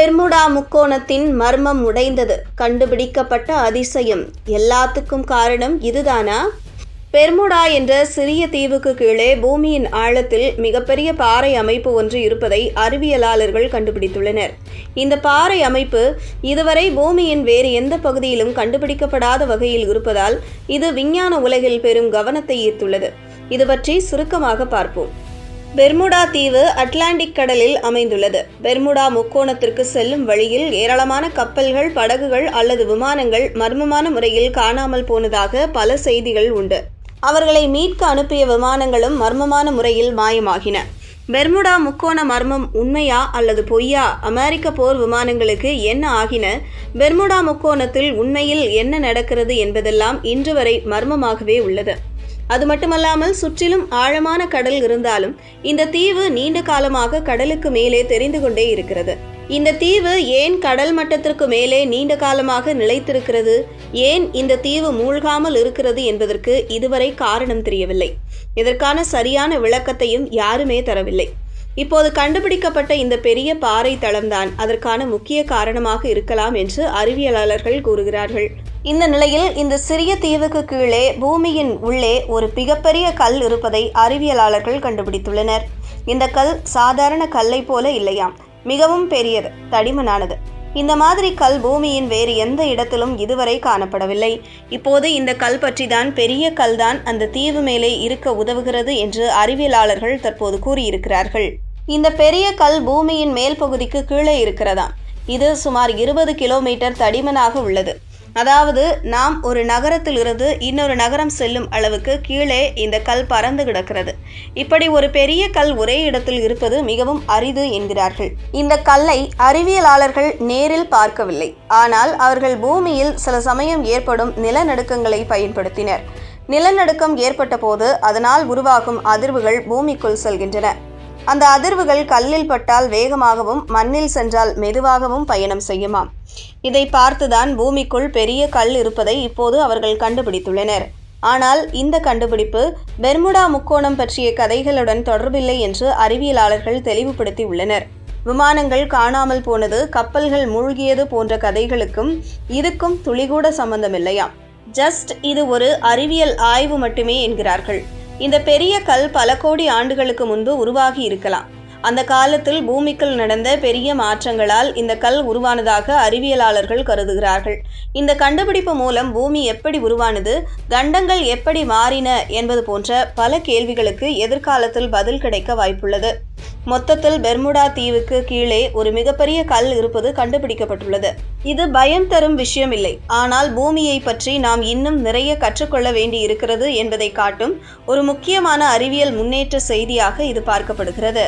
Bermuda முக்கோணத்தின் மர்மம் உடைந்தது. கண்டுபிடிக்கப்பட்ட அதிசயம். எல்லாத்துக்கும் காரணம் இதுதானா? பெர்முடா என்ற சிறிய தீவுக்கு கீழே பூமியின் ஆழத்தில் மிகப்பெரிய பாறை அமைப்பு ஒன்று இருப்பதை அறிவியலாளர்கள் கண்டுபிடித்துள்ளனர். இந்த பாறை அமைப்பு இதுவரை பூமியின் வேறு எந்த பகுதியிலும் கண்டுபிடிக்கப்படாத வகையில் இருப்பதால் இது விஞ்ஞான உலகில் பெரும் கவனத்தை ஈர்த்துள்ளது. இது பற்றி சுருக்கமாக பார்ப்போம். பெர்முடா தீவு அட்லாண்டிக் கடலில் அமைந்துள்ளது. பெர்முடா முக்கோணத்திற்கு செல்லும் வழியில் ஏராளமான கப்பல்கள் படகுகள் அல்லது விமானங்கள் மர்மமான முறையில் காணாமல் போனதாக பல செய்திகள் உண்டு. அவர்களை மீட்க அனுப்பிய விமானங்களும் மர்மமான முறையில் மாயமாகின. பெர்முடா முக்கோண மர்மம் உண்மையா அல்லது பொய்யா? அமெரிக்க போர் விமானங்களுக்கு என்ன ஆகின? பெர்முடா முக்கோணத்தில் உண்மையில் என்ன நடக்கிறது என்பதெல்லாம் இன்று வரை மர்மமாகவே உள்ளது. அது மட்டுமல்லாமல் சுற்றிலும் ஆழமான கடல் இருந்தாலும் இந்த தீவு நீண்ட காலமாக கடலுக்கு மேலே தெரிந்து கொண்டே இருக்கிறது. இந்த தீவு ஏன் கடல் மட்டத்திற்கு மேலே நீண்ட காலமாக நிலைத்திருக்கிறது? ஏன் இந்த தீவு மூழ்காமல் இருக்கிறது என்பதற்கு இதுவரை காரணம் தெரியவில்லை. இதற்கான சரியான விளக்கத்தையும் யாருமே தரவில்லை. இப்போது கண்டுபிடிக்கப்பட்ட இந்த பெரிய பாறை தளம்தான் அதற்கான முக்கிய காரணமாக இருக்கலாம் என்று அறிவியலாளர்கள் கூறுகிறார்கள். இந்த நிலையில் இந்த சிறிய தீவுக்கு கீழே பூமியின் உள்ளே ஒரு மிகப்பெரிய கல் இருப்பதை அறிவியலாளர்கள் கண்டுபிடித்துள்ளனர். இந்த கல் சாதாரண கல்லை போல இல்லையாம். மிகவும் பெரியது தடிமனானது. இந்த மாதிரி கல் பூமியின் வேறு எந்த இடத்திலும் இதுவரை காணப்படவில்லை. இப்போது இந்த கல் பற்றிதான் பெரிய கல்தான் அந்த தீவு மேலே இருக்க உதவுகிறது என்று அறிவியலாளர்கள் தற்போது கூறியிருக்கிறார்கள். இந்த பெரிய கல் பூமியின் மேல் பகுதிக்கு கீழே இருக்கிறதாம். இது சுமார் இருபது கிலோமீட்டர் தடிமனாக உள்ளது. அதாவது நாம் ஒரு நகரத்திலிருந்து இன்னொரு நகரம் செல்லும் அளவுக்கு கீழே இந்த கல் பறந்து கிடக்கிறது. இப்படி ஒரு பெரிய கல் ஒரே இடத்தில் இருப்பது மிகவும் அரிது என்கிறார்கள். இந்த கல்லை அறிவியலாளர்கள் நேரில் பார்க்கவில்லை. ஆனால் அவர்கள் பூமியில் சில சமயம் ஏற்படும் நிலநடுக்கங்களை பயன்படுத்தினர். நிலநடுக்கம் ஏற்பட்ட போது அதனால் உருவாகும் அதிர்வுகள் பூமிக்குள் செல்கின்றன. அந்த அதிர்வுகள் கல்லில் பட்டால் வேகமாகவும் மண்ணில் சென்றால் மெதுவாகவும் பயணம் செய்யுமாம். இதை பார்த்துதான் பூமிக்குள் பெரிய கல் இருப்பதை இப்போது அவர்கள் கண்டுபிடித்துள்ளனர். ஆனால் இந்த கண்டுபிடிப்பு பெர்முடா முக்கோணம் பற்றிய கதைகளுடன் தொடர்பில்லை என்று அறிவியலாளர்கள் தெளிவுபடுத்தி உள்ளனர் விமானங்கள் காணாமல் போனது கப்பல்கள் மூழ்கியது போன்ற கதைகளுக்கும் இதுக்கும் துளிகூட சம்பந்தமில்லையாம். ஜஸ்ட் இது ஒரு அறிவியல் ஆய்வு மட்டுமே என்கிறார்கள். இந்த பெரிய கல் பல கோடி ஆண்டுகளுக்கு முன்பு உருவாகி இருக்கலாம். அந்த காலத்தில் பூமிக்குள் நடந்த பெரிய மாற்றங்களால் இந்த கல் உருவானதாக அறிவியலாளர்கள் கருதுகிறார்கள். இந்த கண்டுபிடிப்பு மூலம் பூமி எப்படி உருவானது கண்டங்கள் எப்படி மாறின என்பது போன்ற பல கேள்விகளுக்கு எதிர்காலத்தில் பதில் கிடைக்க வாய்ப்புள்ளது. மொத்தத்தில் பெர்முடா தீவுக்கு கீழே ஒரு மிகப்பெரிய கல் இருப்பது கண்டுபிடிக்கப்பட்டுள்ளது. இது பயம் தரும் விஷயம் இல்லை ஆனால் பூமியை பற்றி நாம் இன்னும் நிறைய கற்றுக்கொள்ள வேண்டி இருக்கிறது என்பதை காட்டும் ஒரு முக்கியமான அறிவியல் முன்னேற்ற செய்தியாக இது பார்க்கப்படுகிறது.